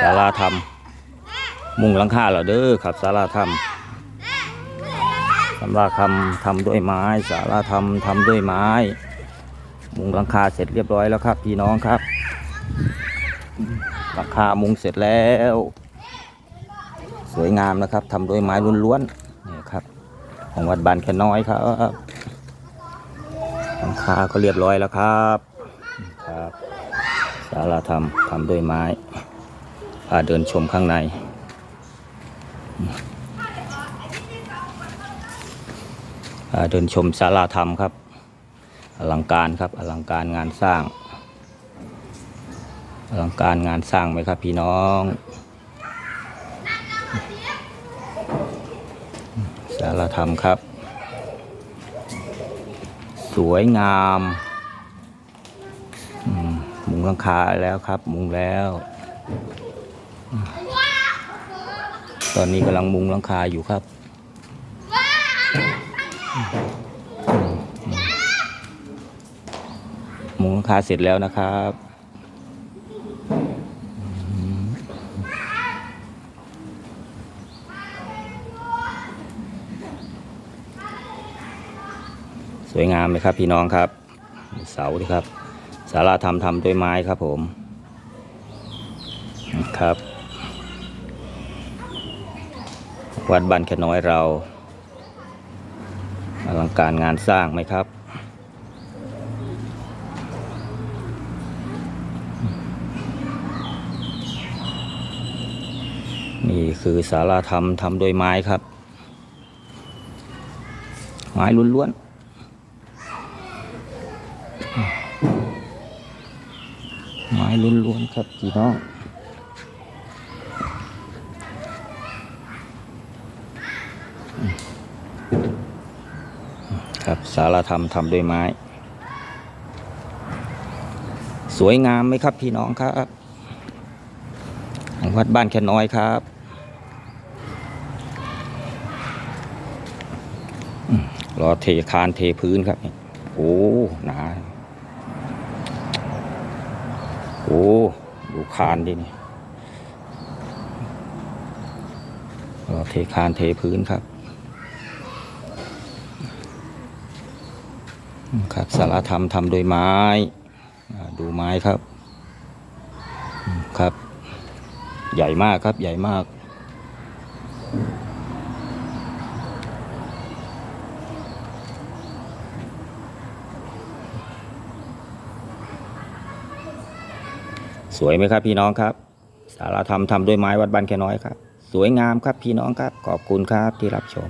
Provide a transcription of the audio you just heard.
ศาลาธรรม มุงหลังคาเหรอเด้อครับศาลาธรรมศาลาธรรมทำด้วยไม้ศาลาธรรมทำด้วยไม้ มุงหลังคาเสร็จเรียบร้อยแล้วครับ พี่น้องครับหลังคามุงเสร็จแล้ว สวยงามนะครับทำด้วยไม้ล้วนๆนี่ครับ ของวัดบานแค่น้อยครับหลังคาก็เรียบร้อยแล้วครับครับศาลาธรรมทำด้วยไม้ พาเดินชมข้างในพาเดินชมศาลาธรรมครับ อลังการครับ อลังการงานสร้าง อลังการงานสร้างไหมครับพี่น้องสารธรรมครับ สวยงามมุงหลังคาแล้วครับ มุงแล้ว ตอนนี้กำลังมุงหลังคาอยู่ครับ มุงหลังคาเสร็จแล้วนะครับสวยงามไหมครับพี่น้องครับ เสาดีครับศาลาธรรมทำด้วยไม้ครับผมครับ วัดบ้านแค่น้อยเราอลังการงานสร้างไหมครับ นี่คือศาลาธรรมทำโดยไม้ครับ ไม้ล้วนๆ ไม้ล้วนๆครับพี่น้อง ครับสารธรรมทำด้วยไม้ สวยงามไหมครับพี่น้องครับวัดบ้านแค่น้อยครับรอเทคานเทพื้นครับโอ้หนาโอ้ดูคานดินี่รอเทคานเทพื้นครับ ครับสารธรรมทำโดยไม้ดูไม้ครับครับ ใหญ่มากครับใหญ่มาก สวยไหมครับพี่น้องครับ สารธรรมทำด้วยไม้วัดบ้านแค่น้อยครับ สวยงามครับพี่น้องครับ ขอบคุณครับที่รับชม